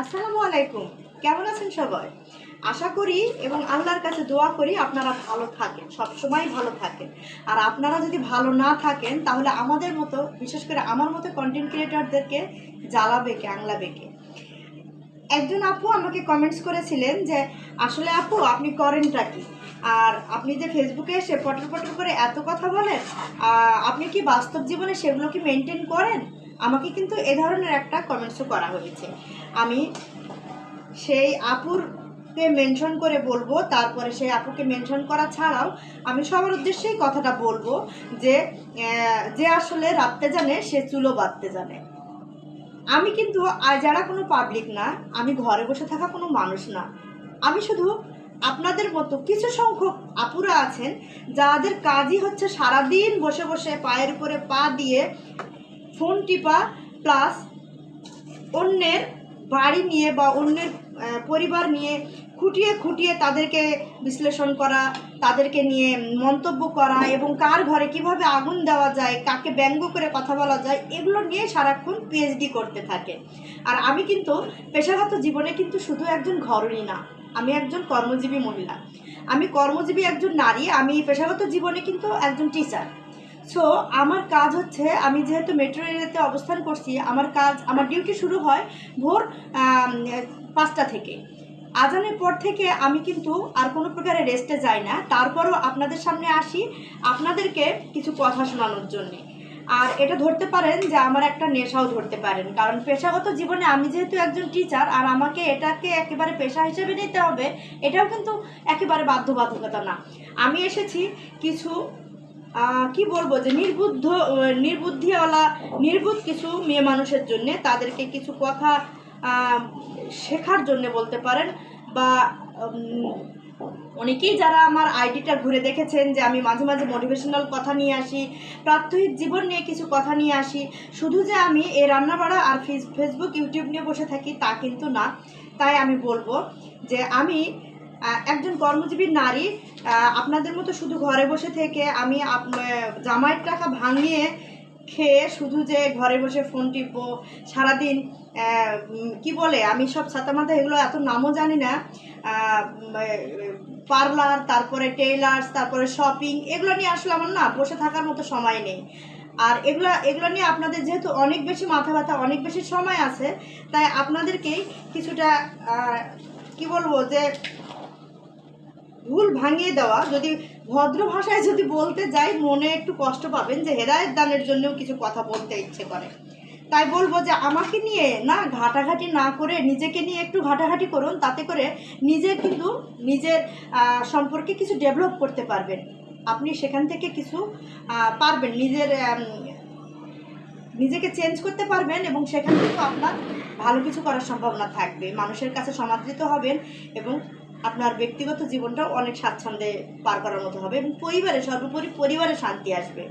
আসসালামু আলাইকুম। কেমন আছেন সবাই? আশা করি এবং আল্লাহর কাছে দোয়া করি আপনারা ভালো থাকেন, সবসময় ভালো থাকেন। আর আপনারা যদি ভালো না থাকেন, তাহলে আমাদের মতো, বিশেষ করে আমার মতো কন্টেন্ট ক্রিয়েটরদেরকে জ্বালাবে কে, আংলাবে কে? একজন আপু আমাকে কমেন্টস করেছিলেন যে, আসলে আপু, আপনি করেনটা কি? আর আপনি যে ফেসবুকে এসে পটর পটর করে এত কথা বলেন আপনি কি বাস্তব জীবনে সেগুলো কি মেনটেন করেন? আমাকে কিন্তু এ ধরনের একটা কমেন্টসও করা হয়েছে। আমি সেই আপুরকে মেনশন করে বলব, তারপরে সেই আপুকে মেনশন করা ছাড়াও আমি সবার উদ্দেশ্যেই কথাটা বলব যে যে আসলে রাখতে জানে, সে চুলো বাঁধতে জানে। আমি কিন্তু যারা কোনো পাবলিক না, আমি ঘরে বসে থাকা কোনো মানুষ না। আমি শুধু আপনাদের মতো কিছু সংখ্যক আপুরা আছেন, যাদের কাজই হচ্ছে সারাদিন বসে বসে পায়ের উপরে পা দিয়ে ফোন টিপা প্লাস অন্যের বাড়ি নিয়ে বা অন্যের পরিবার নিয়ে খুঁটিয়ে খুঁটিয়ে তাদেরকে বিশ্লেষণ করা, তাদেরকে নিয়ে মন্তব্য করা এবং কার ঘরে কীভাবে আগুন দেওয়া যায়, কাকে ব্যঙ্গ করে কথা বলা যায়, এগুলো নিয়ে সারাক্ষণ পিএইচডি করতে থাকে। আর আমি কিন্তু পেশাগত জীবনে কিন্তু শুধু একজন ঘরণী না, আমি একজন কর্মজীবী মহিলা। আমি কর্মজীবী একজন নারী, আমি পেশাগত জীবনে কিন্তু একজন টিচার সো আমার কাজ হচ্ছে, আমি যেহেতু মেট্রো এরিয়াতে অবস্থান করছি, আমার কাজ, আমার ডিউটি শুরু হয় ভোর পাঁচটা থেকে। আজানের পর থেকে আমি কিন্তু আর কোনো প্রকারে রেস্টে যাই না। তারপরও আপনাদের সামনে আসি আপনাদেরকে কিছু কথা শোনানোর জন্যে। আর এটা ধরতে পারেন যে আমার একটা নেশাও ধরতে পারেন। কারণ পেশাগত জীবনে আমি যেহেতু একজন টিচার আর আমাকে এটাকে একেবারে পেশা হিসেবে নিতে হবে, এটাও কিন্তু একেবারে বাধ্যবাধকতা না। আমি এসেছি কিছু কি বলব যে নির্বুদ্ধ নির্বুদ্ধিওয়ালা, নির্বুধ কিছু মেয়ে মানুষের জন্য তাদেরকে কিছু কথা শেখার জন্য বলতে পারেন বা অনেকেই যারা আমার আইডিটা ঘুরে দেখেছেন যে আমি মাঝে মাঝে মোটিভেশনাল কথা নিয়ে আসি, প্রাত্যহিক জীবন নিয়ে কিছু কথা নিয়ে আসি, শুধু যে আমি এই রান্নাবাড়া আর ফেস ফেসবুক ইউটিউব নিয়ে বসে থাকি তা কিন্তু না। তাই আমি বলব যে আমি একজন কর্মজীবী নারী আপনাদের মতো শুধু ঘরে বসে থেকে আমি জামাইয়ের টাকা ভাঙিয়ে খেয়ে শুধু যে ঘরে বসে ফোন টিপবো, সারাদিন কি বলে, আমি সব ছাতা মাথা এগুলো এত নামও জানি না পার্লার, তারপরে টেইলার্স, তারপরে শপিং, এগুলো নিয়ে আসলে আমার না বসে থাকার মতো সময় নেই। আর এগুলো এগুলো নিয়ে আপনাদের যেহেতু অনেক বেশি মাথা ব্যথা, অনেক বেশি সময় আছে, তাই আপনাদেরকেই কিছুটা কি বলব যে ভুল ভাঙিয়ে দেওয়া, যদি ভদ্র ভাষায় যদি বলতে যাই, মনে একটু কষ্ট পাবেন যে হেদায়ত দানের জন্যও কিছু কথা বলতে ইচ্ছে করে। তাই বলব যে আমাকে নিয়ে না ঘাটাঘাটি না করে নিজেকে নিয়ে একটু ঘাটাঘাটি করুন, তাতে করে নিজে কিন্তু নিজের সম্পর্কে কিছু ডেভেলপ করতে পারবেন। আপনি সেখান থেকে কিছু পারবেন, নিজের নিজেকে চেঞ্জ করতে পারবেন এবং সেখান থেকে আপনার ভালো কিছু করার সম্ভাবনা থাকবে। মানুষের কাছে সমাদৃত হবেন এবং আপনার ব্যক্তিগত জীবনটাও অনেক স্বাচ্ছন্দ্যে পার করার মতো হবে এবং পরিবারে সর্বোপরি পরিবারে শান্তি আসবে।